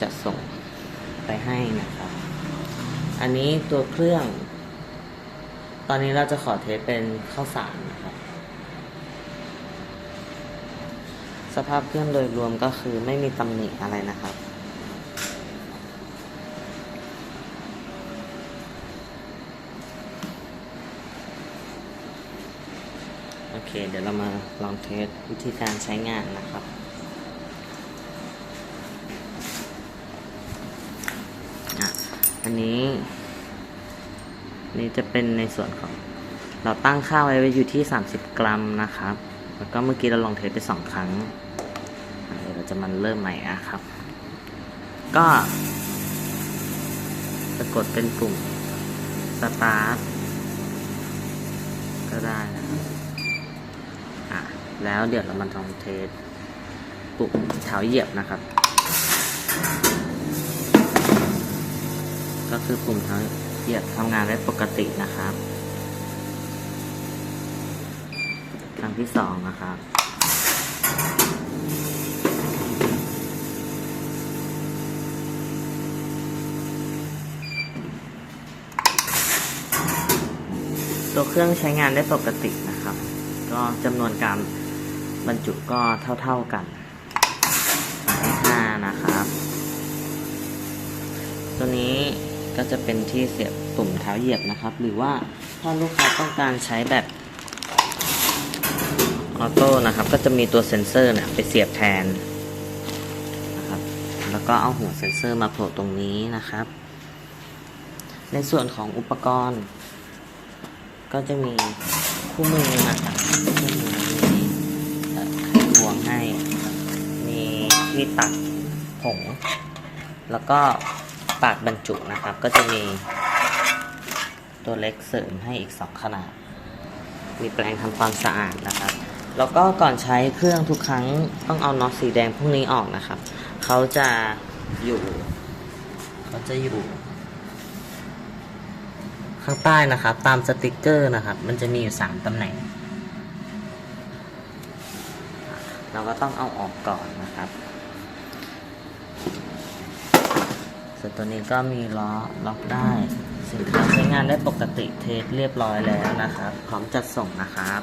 จะส่งไปให้นะครับ อันนี้ตัวเครื่อง ตอนนี้เราจะขอเทสเป็นข้าวสารนะครับ สภาพเครื่องโดยรวมก็คือไม่มีตำหนิอะไรนะครับโอเค เดี๋ยวเรามาลองเทสวิธีการใช้งานนะครับ อะ อันนี้ นี่จะเป็นในส่วนของ เราตั้งค่าไว้ไว้อยู่ที่ 30 กรัมนะครับ แล้วก็เมื่อกี้เราลองเทสไปสองครั้งเดี๋ยวเราจะมันเริ่มใหม่นะครับ ก็จะกดเป็นปุ่ม start ก็ได้นะครับอะแล้วเดี๋ยวเรามาลองเทสปุ่มเท้าเหยียบนะครับ ก็คือปุ่มเท้าเหยียบทำงานได้ปกตินะครับครั้งที่สองนะครับ ตัวเครื่องใช้งานได้ปกตินะครับ ก็จำนวนการบรรจุก็เท่าๆกันสายห้านะครับ ตัวนี้ ก็จะเป็นที่เสียบปุ่มเท้าเหยียบนะครับ หรือว่าถ้าลูกค้าต้องการใช้แบบออโต้นะครับ ก็จะมีตัวเซ็นเซอร์เนี่ยไปเสียบแทนนะครับ แล้วก็เอาหัวเซ็นเซอร์มาโผล่ตรงนี้นะครับ ในส่วนของอุปกรณ์ ก็จะมีคู่มือนะครับคู่มือมีไขควงให้ มีที่ตัดผง แล้วก็ ปากบรรจุนะครับ ก็จะมีตัวเล็กเสริมให้อีก 2 ขนาด มีแปรงทำความสะอาดนะครับ แล้วก็ก่อนใช้เครื่องทุกครั้งต้องเอาน็อตสีแดงพวกนี้ออกนะครับ เขาจะอยู่เขาจะอยู่ ข้างใต้นะครับ ตามสติกเกอร์นะครับ มันจะมีอยู่ 3ตำแหน่ง เราก็ต้องเอาออกก่อนนะครับ ส่วนตัวนี้ก็มีล้อล็อกได้ สินค้าใช้งานได้ปกติเทสเรียบร้อยแล้วนะครับ พร้อมจัดส่งนะครับ